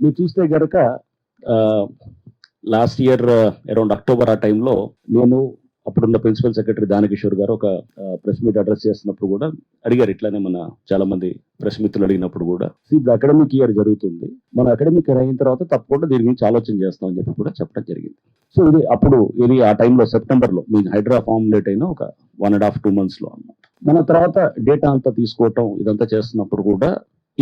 మీరు చూస్తే గనక లాస్ట్ ఇయర్ అరౌండ్ అక్టోబర్ ఆ టైంలో నేను అప్పుడున్న ప్రిన్సిపల్ సెక్రటరీ దానకిషోర్ గారు ఒక ప్రెస్ మీట్ అడ్రస్ చేస్తున్నప్పుడు కూడా అడిగారు. ఇట్లానే మన చాలా మంది ప్రెస్ మిత్రులు అడిగినప్పుడు కూడా ఇప్పుడు అకాడమిక్ ఇయర్ జరుగుతుంది. మన అకాడమిక్ ఇయర్ అయిన తర్వాత తప్పకుండా దీని గురించి ఆలోచన చేస్తాం అని చెప్పి కూడా చెప్పడం జరిగింది. సో ఇది అప్పుడు ఇది ఆ టైంలో సెప్టెంబర్లో మీ హైడ్రా ఫార్ములేట్ అయిన ఒక వన్ అండ్ హాఫ్ టూ మంత్స్లో అన్నమాట. మన తర్వాత డేటా అంతా తీసుకోవటం ఇదంతా చేస్తున్నప్పుడు కూడా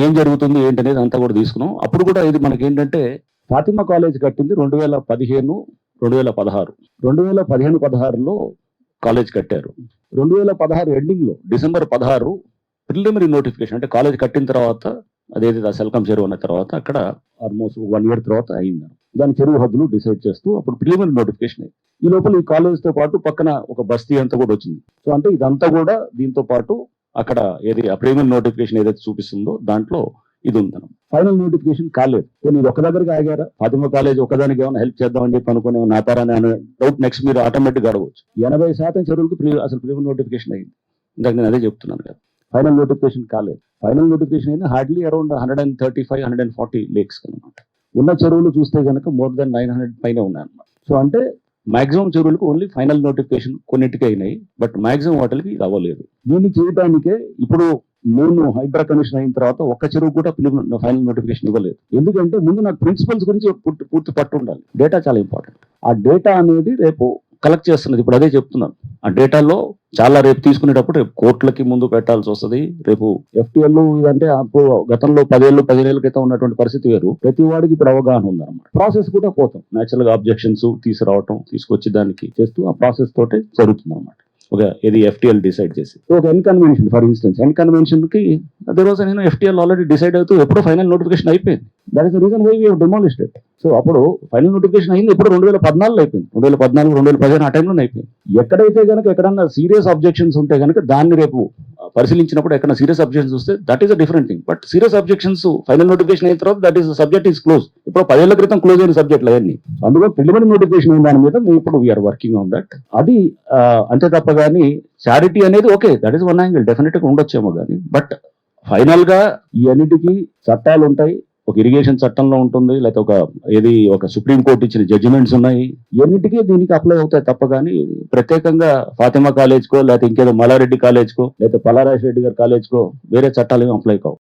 ఏం జరుగుతుంది ఏంటనేది అంతా కూడా తీసుకున్నాం. అప్పుడు కూడా ఇది మనకి ఏంటంటే ఫాతిమా కాలేజ్ కట్టింది రెండు వేల పదిహేను రెండు వేల పదహారు. రెండు వేల పదిహేను పదహారులో కాలేజ్ కట్టారు. రెండు వేల పదహారు ఎండింగ్లో డిసెంబర్ పదహారు ప్రిలిమినరీ నోటిఫికేషన్ అంటే కాలేజ్ కట్టిన తర్వాత అదేదైతే సెల్కమ్ చెరువు అన్న తర్వాత అక్కడ ఆల్మోస్ట్ వన్ ఇయర్ తర్వాత అయింది. దాని చెరువు హద్దులు డిసైడ్ చేస్తూ అప్పుడు ప్రిలిమినరీ నోటిఫికేషన్ అయింది. ఈ లోపల ఈ కాలేజ్తో పాటు పక్కన ఒక బస్తీ అంతా కూడా వచ్చింది. సో అంటే ఇదంతా కూడా దీంతో పాటు అక్కడ ఏది ప్రిలిమినరీ నోటిఫికేషన్ ఏదైతే చూపిస్తుందో దాంట్లో ఇది ఉందనం ఫైనల్ నోటిఫికేషన్ కాలేదు. సో మీరు ఒక దగ్గరికి ఆగారా? ఫాతిమా కాలేజ్ ఒకదానికి ఏమైనా హెల్ప్ చేద్దామని చెప్పి అనుకునే నాతారని అనే డౌట్ నెక్స్ట్ మీరు ఆటోమేటిక్ అడగవచ్చు ఎనభై శాతం చెరువులకు ప్రి- అసలు ప్రిలిమినరీ నోటిఫికేషన్ అయింది. ఇందాక నేను అదే చెప్తున్నాను కదా. ఫైనల్ నోటిఫికేషన్ కాలేదు. ఫైనల్ నోటిఫికేషన్ అయితే hardly around hundred and thirty five hundred and forty lakes అనమాట ఉన్న చెరువులు చూస్తే కనుక మోర్ దెన్ నైన్ హండ్రెడ్ పైన ఉన్నాయన్నమాట. సో అంటే మాక్సిమం చెరువులకు ఓన్లీ ఫైనల్ నోటిఫికేషన్ కొన్నిటికి అయినాయి బట్ మాక్సిమం వాటికి ఇది అవ్వలేదు దీన్ని చేయడానికే ఇప్పుడు నేను హైడ్రా కమిషన్ అయిన తర్వాత ఒక్క చెరువు కూడా ఫైనల్ నోటిఫికేషన్ ఇవ్వలేదు. ఎందుకంటే ముందు నాకు ప్రిన్సిపల్స్ గురించి పూర్తి పూర్తి పట్టు ఉండాలి. డేటా చాలా ఇంపార్టెంట్ ఆ డేటా అనేది రేపు కలెక్ట్ చేస్తున్నది ఇప్పుడు అదే చెప్తున్నాను. ఆ డేటాలో చాలా రేపు తీసుకునేటప్పుడు రేపు కోర్టులకి ముందు పెట్టాల్సి వస్తుంది. రేపు ఎఫ్టీఎల్ ఇదంటే అప్పుడు గతంలో పదేళ్ళు పదిహేనుల క్రితం ఉన్నటువంటి పరిస్థితి వేరు. ప్రతి వాడికి ఇప్పుడు అవగాహన ఉందన్నమాట. ప్రాసెస్ కూడా పోతాం. నేచురల్గా అబ్జెక్షన్స్ తీసుకురావటం తీసుకొచ్చి దానికి చేస్తూ ఆ ప్రాసెస్ తోటే జరుగుతుంది ఒక ఇది ఎఫ్టీఎల్ డిసైడ్ చేసి ఒక ఎన్కన్వెన్షన్ ఫర్ ఇన్స్టెన్స్ ఎన్కన్వెన్షన్కి అదే రోజు నేను ఎఫ్టీఎల్ ఆల్రెడీ డిసైడ్ అవుతూ ఎప్పుడో ఫైనల్ నోటిఫికేషన్ అయిపోయింది. That is reason why we demolished it so అప్పుడు ఫైనల్ నోటిఫికేషన్ అయింది ఇప్పుడు రెండు వేల పద్నాలుగులో అయిపోయింది. రెండు వేల పద్నాలుగు రెండు వేల పదిహేను ఆ టైంలో అయిపోయింది. ఎక్కడైతే కనుక ఎక్కడన్నా సీరియస్ అబ్జెక్షన్స్ ఉంటే కనుక దాన్ని రేపు పరిశీలించినప్పుడు ఎక్కడ సీరియస్ అబ్జెక్షన్స్ వస్తే that is a different thing but serious objections final notification అయిన తర్వాత that is subject is close ఇప్పుడు పదేళ్ళ క్రితం క్లోజ్ అయిన సబ్జెక్ట్లు అవన్నీ. అందులో ప్రిలిమినరీ నోటిఫికేషన్ అయిన దాని మీద మేము ఇప్పుడు వీఆర్ వర్కింగ్ ఆన్ దట్ అది అంతే తప్ప కానీ చారిటీ అనేది okay that is one angle డెఫినెట్గా ఉండొచ్చేమో కానీ బట్ ఫైనల్గా ఈ అన్నిటికీ చట్టాలు ఉంటాయి ఒక ఇరిగేషన్ చట్టంలో ఉంటుంది లేకపోతే ఒక ఏది ఒక సుప్రీం కోర్టు ఇచ్చిన జడ్జిమెంట్స్ ఉన్నాయి. ఇవన్నిటికీ దీనికి అప్లై అవుతాయి తప్ప కానీ ప్రత్యేకంగా ఫాతిమా కాలేజ్కో లేకపోతే ఇంకేదో మల్లారెడ్డి కాలేజ్కో లేకపోతే పలారాజ్ రెడ్డి గారి కాలేజ్కో వేరే చట్టాలు ఏమి అప్లై కావు.